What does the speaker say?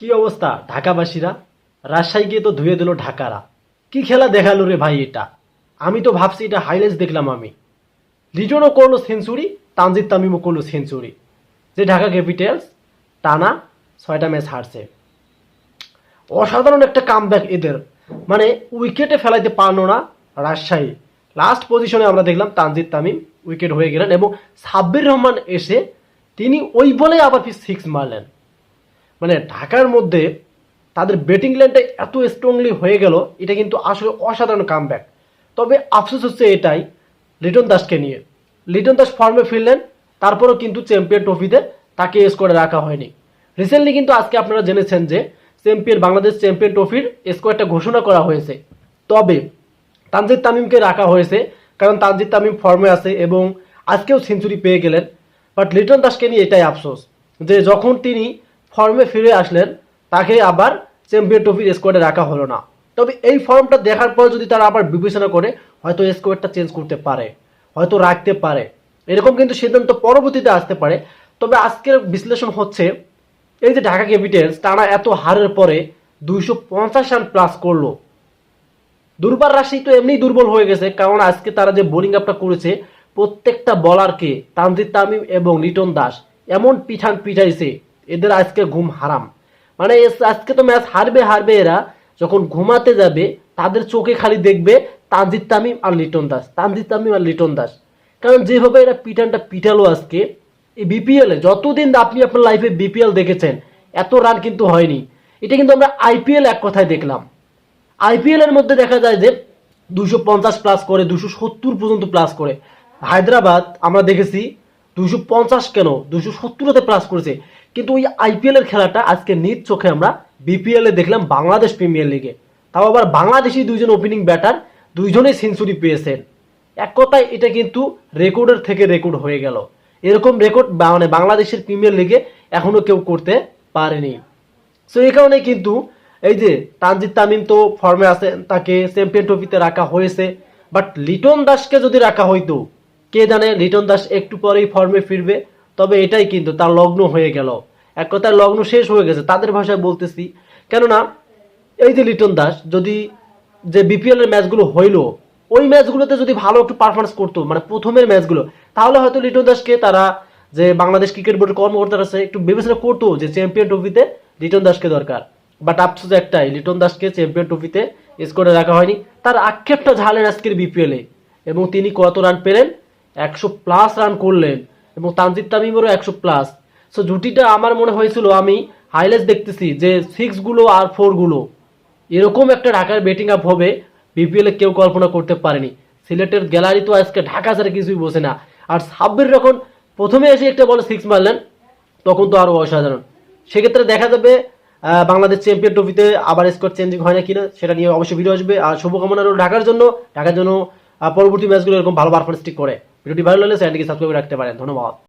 কি অবস্থা, ঢাকাবাসীরা? রাজশাহী গিয়ে তো ধুয়ে দিল ঢাকারা। কি খেলা দেখাল রে ভাই এটা? আমি তো ভাবছি এটা হাইলাইটস দেখলাম আমি। লিটনও করল সেঞ্চুরি, তানজিদ তামিমও করল সেঞ্চুরি। যে ঢাকা ক্যাপিটালস টানা ছয়টা ম্যাচ হারছে। অসাধারণ একটা কামব্যাক এদের। মানে উইকেটে ফেলাইতে পারল না রাজশাহী। লাস্ট পজিশনে আমরা দেখলাম তানজিদ তামিম উইকেট হয়ে গেলেন এবং সাব্বির রহমান এসে তিনি ওই বলে আবার সিক্স মারলেন। মানে ঢাকার মধ্যে তাদের ব্যাটিং লাইনটা এত স্ট্রংলি হয়ে গেল, এটা কিন্তু আসলে অসাধারণ কামব্যাক তবে আফসোস হচ্ছে এটাই, লিটন দাসকে নিয়ে। লিটন দাস ফর্মে ফিরলেন, তারপরেও কিন্তু চ্যাম্পিয়ন ট্রফিতে তাকে স্কোয়াডে রাখা হয়নি। রিসেন্টলি কিন্তু আজকে আপনারা জেনেছেন যে চ্যাম্পিয়ন বাংলাদেশ চ্যাম্পিয়ন ট্রফির স্কোয়াডটা ঘোষণা করা হয়েছে। তবে তানজিদ তামিমকে রাখা হয়েছে, কারণ তানজিদ তামিম ফর্মে আছে এবং আজকেও সেঞ্চুরি পেয়ে গেলেন। বাট লিটন দাসকে নিয়ে এটাই আফসোস, যে যখন তিনি ফর্মে ফিরে আসলেন, তাকে আবার চ্যাম্পিয়ন ট্রফির স্কোয়াডে রাখা হলো না। তবে এই ফর্মটা দেখার পর যদি তারা আবার বিবেচনা করে, হয়তো স্কোয়াডটা চেঞ্জ করতে পারে, হয়তো রাখতে পারে। এরকম কিন্তু সিদ্ধান্ত পরবর্তীতে আসতে পারে। তবে আজকের বিশ্লেষণ হচ্ছে, এই যে ঢাকা ক্যাপিটালস টানা এত হারের পরে দুইশো পঞ্চাশ রান প্লাস করল। দুর্বার রাশি তো এমনি দুর্বল হয়ে গেছে, কারণ আজকে তারা যে বোলিং আপটা করেছে, প্রত্যেকটা বলারকে তানজিদ তামিম এবং লিটন দাস এমন পিঠান পিঠাইছে এদের আজকে ঘুম হারাম। মানে আজকে তো ম্যাচ হারবে হারবে এরা। যখন ঘুমাতে যাবে, তাদের চোখে খালি দেখবে তানজিদ তামিম আর লিটন দাস। তানজিদ তামিম আর লিটন দাস। কারণ যেভাবে এরা পিঠানটা পিঠালো আজকে, এই বিপিএল যতদিন আপনি আপনার লাইফে বিপিএল দেখেছেন, এত রান কিন্তু হয়নি। এটা কিন্তু আমরা আইপিএল এক কথায় দেখলাম। আইপিএল এর মধ্যে দেখা যায় যে দুশো পঞ্চাশ প্লাস করে দুশো সত্তর পর্যন্ত প্লাস করে। হায়দ্রাবাদ আমরা দেখেছি দুশো পঞ্চাশ কেন দুশো সত্তরতে প্লাস করেছে। কিন্তু ওই আইপিএল এর খেলাটা আজকে নিজ চোখে আমরা বিপিএল দেখলাম বাংলাদেশ প্রিমিয়ার লিগে তাও আবার বাংলাদেশি দুইজন ওপেনিং ব্যাটার দুইজনেই সেঞ্চুরি পেয়েছেন। এক কথায় এটা কিন্তু রেকর্ডের থেকে রেকর্ড হয়ে গেল। এরকম রেকর্ড মানে বাংলাদেশের প্রিমিয়ার লিগে এখনও কেউ করতে পারেনি। সো এই কারণে কিন্তু এই যে তানজিদ তামিম তো ফর্মে আছে, তাকে চ্যাম্পিয়ন ট্রফিতে রাখা হয়েছে। বাট লিটন দাসকে যদি রাখা হইতো, কে জানে লিটন দাস একটু পরেই ফর্মে ফিরবে। তবে এটাই কিন্তু তার লগ্ন হয়ে গেল। এক কথায় লগ্ন শেষ হয়ে গেছে, তাদের ভাষায় বলতেছি। কেননা, এই যে লিটন দাস, যদি যে বিপিএল এর ম্যাচগুলো হইল, ওই ম্যাচগুলোতে যদি ভালো একটু পারফরমেন্স করতো মানে প্রথমের ম্যাচগুলো, তাহলে হয়তো লিটন দাসকে তারা যে বাংলাদেশ ক্রিকেট বোর্ডের কর্মকর্তারা আছে, একটু বিবেচনা করতো যে চ্যাম্পিয়ন ট্রফিতে লিটন দাসকে দরকার। বাট আফসোস একটাই, লিটন দাসকে চ্যাম্পিয়ন ট্রফিতে স্কোরে রাখা হয়নি। তার আক্ষেপটা ঝালেন আজকের বিপিএলে এবং তিনি কত রান পেলেন? একশো প্লাস রান করলেন। এবং তানজিদ তামিমেরও একশো প্লাস সো জুটিটা আমার মনে হয়েছিল, আমি হাইলাইটস দেখতেছি যে সিক্সগুলো আর ফোরগুলো এরকম একটা ঢাকার ব্যাটিং আপ হবে বিপিএল কেউ কল্পনা করতে পারেনি। সিলেটের গ্যালারি তো আজকে ঢাকা ছাড়া কিছুই বসে না। আর সাব্বির যখন প্রথমে এসে একটা বলে সিক্স মারলেন, তখন তো আরও অসাধারণ। সেক্ষেত্রে দেখা যাবে বাংলাদেশ চ্যাম্পিয়ন ট্রফিতে আবার স্কোর চেঞ্জিং হয় না কিনা, সেটা নিয়ে অবশ্যই ভিডিও আসবে। আর শুভকামনা রইল ঢাকার জন্য। ঢাকার জন্য পরবর্তী ম্যাচগুলো এরকম ভালো পারফরমেন্স ঠিক করে। ভিডিওটি ভালো লাগলে চ্যানেলটিকে সাবস্ক্রাইব রাখতে পারেন। ধন্যবাদ।